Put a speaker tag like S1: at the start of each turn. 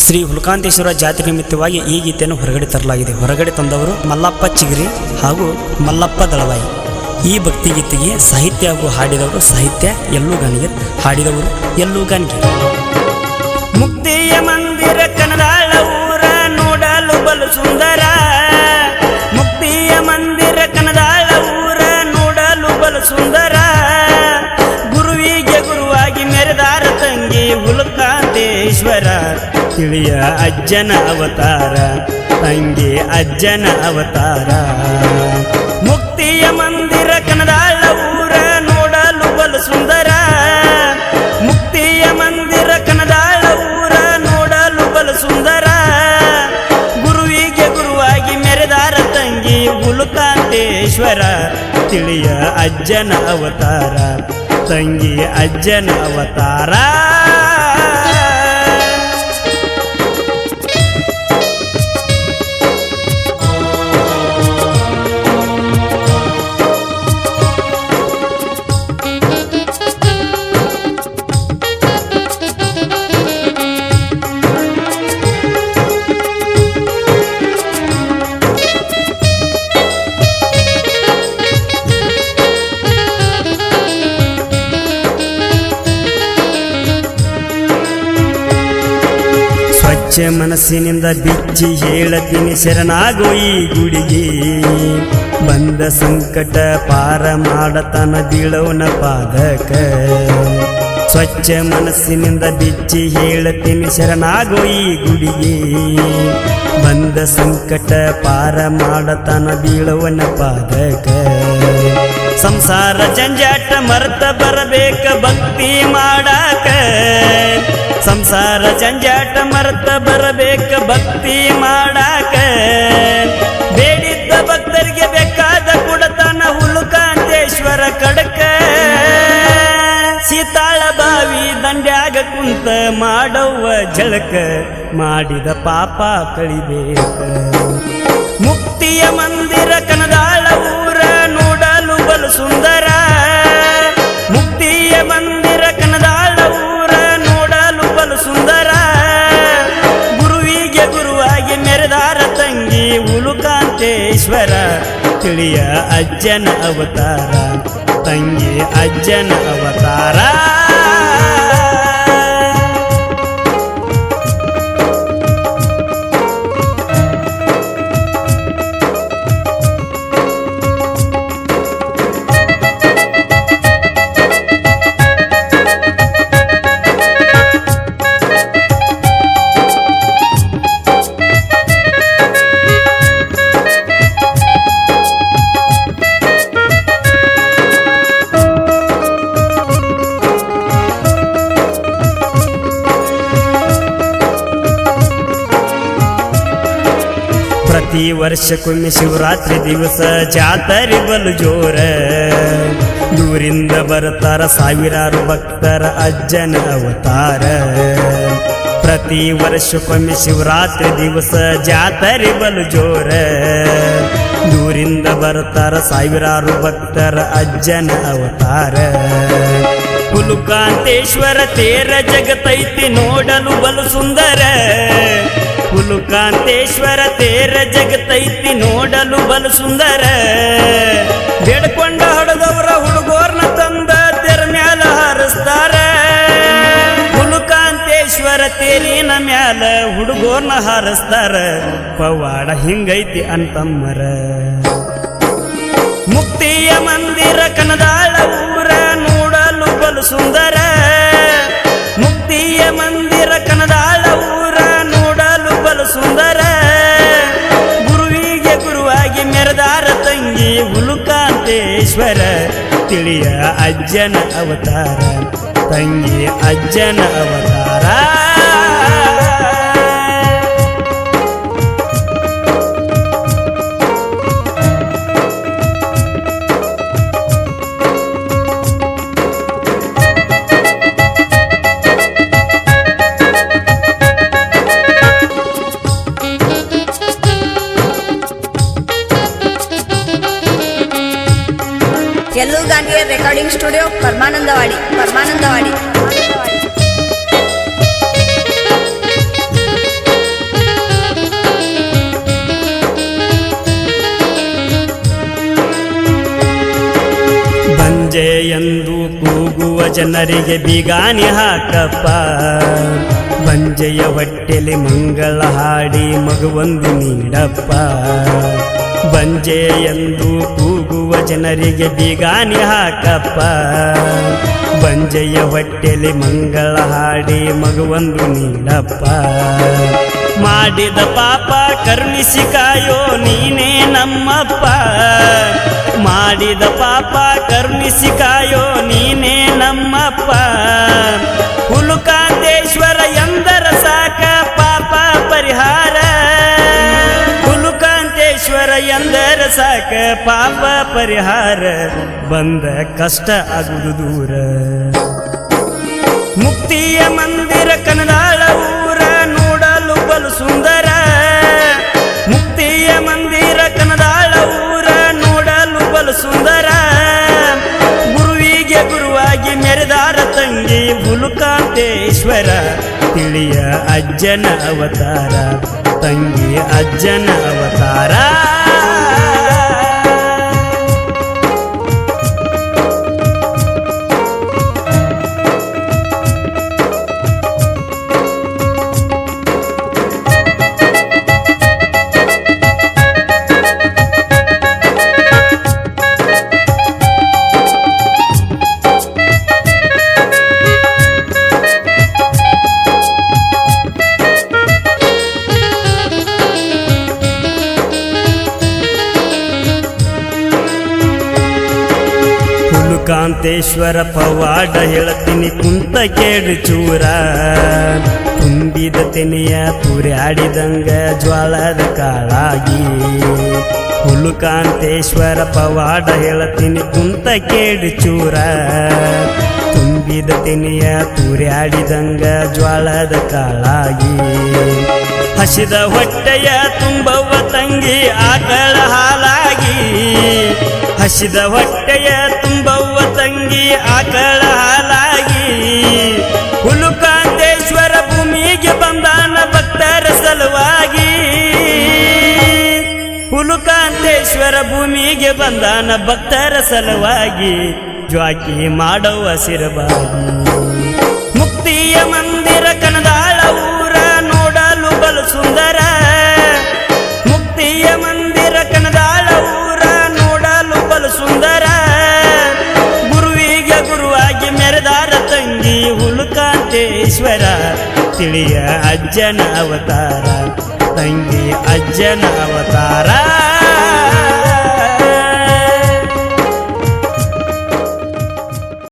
S1: ಶ್ರೀ ಹುಲಕಾಂತೇಶ್ವರ ಜಾತ್ರೆ ನಿಮಿತ್ತವಾಗಿ ಈ ಗೀತೆಯನ್ನು ಹೊರಗಡೆ ತರಲಾಗಿದೆ. ಹೊರಗಡೆ ತಂದವರು ಮಲ್ಲಪ್ಪ ಚಿಗಿರಿ ಹಾಗೂ ಮಲ್ಲಪ್ಪ ದಳವಾಯಿ. ಈ ಭಕ್ತಿಗೀತೆಗೆ ಸಾಹಿತ್ಯ ಹಾಗೂ ಹಾಡಿದವರು ಸಾಹಿತ್ಯ, ಎಲ್ಲೂ ಗಾನಿಗೆ ಹಾಡಿದವರು ಎಲ್ಲೂ ಗಾನಿಗೆ ಹುಲಕಾಂತೇಶ್ವರ ತಿಳಿಯ ಅಜ್ಜನ ಅವತಾರ, ತಂಗಿ ಅಜ್ಜನ ಅವತಾರ. ಮುಕ್ತಿಯ ಮಂದಿರ ಕನದಾಳ ಊರ ನೋಡಲು ಬಲು ಸುಂದರ. ಮುಕ್ತಿಯ ಮಂದಿರ ಕನದಾಳ ಊರ ನೋಡಲು ಬಲು ಸುಂದರ. ಗುರುವಿಗೆ ಗುರುವಾಗಿ ಮೆರೆದಾರ ತಂಗಿ ಗುಲುಕಾಂತೇಶ್ವರ ತಿಳಿಯ ಅಜ್ಜನ ಅವತಾರ, ತಂಗಿ ಅಜ್ಜನ ಅವತಾರ. ಸ್ವಚ್ಛ ಮನಸ್ಸಿನಿಂದ ಬಿಚ್ಚಿ ಹೇಳತೀನಿ ಶರಣಾಗೋ ಈ ಗುಡಿಗೆ. ಬಂದ ಸಂಕಟ ಪಾರ ಮಾಡತನ ಬೀಳವನ ಪಾದಕ. ಸ್ವಚ್ಛ ಮನಸ್ಸಿನಿಂದ ಬಿಚ್ಚಿ ಹೇಳತೀನಿ ಶರಣಾಗೋ ಈ ಗುಡಿಗೆ. ಬಂದ ಸಂಕಟ ಪಾರ ಮಾಡತನ ಬೀಳವನ ಪಾದಕ. ಸಂಸಾರ ಜಂಜಾಟ ಮರ್ತ ಬರಬೇಕ ಭಕ್ತಿ ಮಾಡಾಕ. ಸಂಸಾರ ಜಂಜಾಟ ಮರ್ತ ಬರಬೇಕ, ಭಕ್ತಿ ಮಾಡಾಕ. ಬೇಡಿದ್ದ ಭಕ್ತರಿಗೆ ಬೇಕಾದ ಕುಡತನ ಹುಲುಕಾಂತೇಶ್ವರ ಕಡಕ. ಸೀತಾಳ ಬಾವಿ ದಂಡ್ಯಾಗ ಕುಂತ ಮಾಡವ್ವ ಜಳಕ ಮಾಡಿದ ಪಾಪ ಕಳಿಬೇಕ. ಮುಕ್ತಿಯ ಮಂದಿರ ಕನದಾಳ ಮೆರೆದಾರ ತಂಗಿ ಉಲುಕಾಂತೇಶ್ವರ ತಿಳಿಯ ಅಜ್ಜನ ಅವತಾರ ತಂಗಿ ಅಜ್ಜನ ಅವತಾರ. ಪ್ರತಿ ವರ್ಷಕ್ಕೊಮ್ಮೆ ಶಿವರಾತ್ರಿ ದಿವಸ ಜಾತರೆ ಬಲು ಜೋರ. ದೂರಿಂದ ಬರ್ತಾರ ಸಾವಿರಾರು ಭಕ್ತರ ಅಜ್ಜನ ಅವತಾರ. ಪ್ರತಿ ವರ್ಷಕ್ಕೊಮ್ಮೆ ಶಿವರಾತ್ರಿ ದಿವಸ ಜಾತರೆ ಬಲು ಜೋರ. ದೂರಿಂದ ಬರ್ತಾರ ಸಾವಿರಾರು ಭಕ್ತರ ಅಜ್ಜನ ಅವತಾರ. ಹುಲುಕಾಂತೇಶ್ವರ ತೇರ ಜಗತೈತಿ ನೋಡಲು ಬಲು ಸುಂದರ. ಹುಲುಕಾಂತೇಶ್ವರ ತೇರ ಜಗತೈತಿ ನೋಡಲು ಬಲು ಸುಂದರ. ಬೇಡ್ಕೊಂಡ ಹಡದವರ ಹುಡುಗೋರ್ನ ತಂದ ತೆರ ಮ್ಯಾಲ ಹಾರಿಸ್ತಾರ. ಹುಲುಕಾಂತೇಶ್ವರ ತೇರಿನ ಮ್ಯಾಲ ಹುಡುಗೋರ್ನ ಹಾರಿಸ್ತಾರ. ಪವಾಡ ಹಿಂಗೈತಿ ಅಂತಮ್ಮರ. ಮುಕ್ತಿಯ ಮಂದಿರ ಕನದಾಳ ಊರ. ಸುಂದರ. ಮುಕ್ತಿಯ ಮಂದಿರ ಕನದಾಳ ಊರ ನೋಡಲು ಬಲು ಸುಂದರ. ಗುರುವಿಗೆ ಗುರುವಾಗಿ ಮೆರೆದಾರ ತಂಗಿ ಹುಲುಕಾಂತೇಶ್ವರ. ತಿಳಿಯ ಅಜ್ಜನ ಅವತಾರ, ತಂಗಿ ಅಜ್ಜನ ಅವತಾರ.
S2: ಎಲ್ಲೂ ಗಾಂಧಿಯ ರೆಕಾರ್ಡಿಂಗ್ ಸ್ಟುಡಿಯೋ ಪರಮಾನಂದವಾಡಿ ಪರಮಾನಂದವಾಡಿ.
S1: ಬಂಜೆ ಎಂದು ಕೂಗುವ ಜನರಿಗೆ ಬಿಗಾನಿ ಹಾಕಪ್ಪ. ಬಂಜೆಯ ಹೊಟ್ಟೆಲಿ ಮಂಗಳ ಹಾಡಿ ಮಗುವೊಂದು ನೀಡಪ್ಪ. ಬಂಜೆ ಎಂದು ಕೂಗುವ ಜನರಿಗೆ ಬೀಗಾನಿ ಹಾಕಪ್ಪ. ಬಂಜೆಯ ಹೊಟ್ಟೆಲಿ ಮಂಗಳ ಹಾಡಿ ಮಗುವೊಂದು ನೀಡಪ್ಪ ಮಾಡಿದ ಪಾಪ ಕರುಣಿಸಿ ಕಾಯೋ ನೀನೇ ನಮ್ಮಪ್ಪ. ಮಾಡಿದ ಪಾಪ ಕರುಣಿಸಿ ಕಾಯೋ ನೀನೇ ನಮ್ಮಪ್ಪ. ಹುಲುಕಾಂತೇಶ್ವರ ಸಾಕ ಪಾಪ ಪರಿಹಾರ, ಬಂದ ಕಷ್ಟ ಆಗುದು ದೂರ. ಮುಕ್ತಿಯ ಮಂದಿರ ಕನದಾಳ ಊರ ನೋಡಲು ಬಲು ಸುಂದರ. ಮುಕ್ತಿಯ ಮಂದಿರ ಕನದಾಳ ಊರ ನೋಡಲು ಬಲು ಸುಂದರ. ಗುರುವಿಗೆ ಗುರುವಾಗಿ ಮೆರೆದಾರ ತಂಗಿ ಹುಲುಕಾಂತೇಶ್ವರ, ತಿಳಿಯ ಅಜ್ಜನ ಅವತಾರ, ತಂಗಿ ಅಜ್ಜನ ಅವತಾರ. ಹುಲುಕಾಂತೇಶ್ವರ ಪವಾಡ ಹೇಳತೀನಿ ಕುಂತ ಕೇಳಿ ಚೂರ. ತುಂಬಿದ ತೆನೆಯ ತುರ್ಯಾಡಿದಂಗ ಜ್ವಾಳದ ಕಾಳಾಗಿ. ಹುಲುಕಾಂತೇಶ್ವರ ಪವಾಡ ಹೇಳತೀನಿ ಕುಂತ ಕೇಳಿ ಚೂರ. ತುಂಬಿದ ತೆನೆಯ ತುರ್ಯಾಡಿದಂಗ ಜ್ವಾಳದ ಕಾಳಾಗಿ. ಹಸಿದ ಹೊಟ್ಟೆಯ ತುಂಬವ್ವ ತಂಗಿ ಆಕಳ ಹಾಲಾಗಿ. ಹಸಿದ ಹೊಟ್ಟೆಯ ತುಂಬವ್ವ ತಂಗಿ ಆಕಳ ಹಾಲಾಗಿ. ಹುಲುಕಾಂತೇಶ್ವರ ಭೂಮಿಗೆ ಬಂದಾನ ಭಕ್ತರ ಸಲುವಾಗಿ. ಹುಲುಕಾಂತೇಶ್ವರ ಭೂಮಿಗೆ ಬಂದಾನ ಭಕ್ತರ ಸಲುವಾಗಿ. ಜ್ವಾಕಿ ಮಾಡವ ಸಿರಬಾಗಿ. ಮುಕ್ತಿಯ ಮಂದಿರ ಕನದಾಳ ಊರ ನೋಡಲು ಬಲು ಸುಂದರ ಹುಲುಕಾಂತೇಶ್ವರ ತಿಳಿಯ ಅಜ್ಜನ ಅವತಾರ ತಂಗಿ ಅಜ್ಜನ ಅವತಾರ.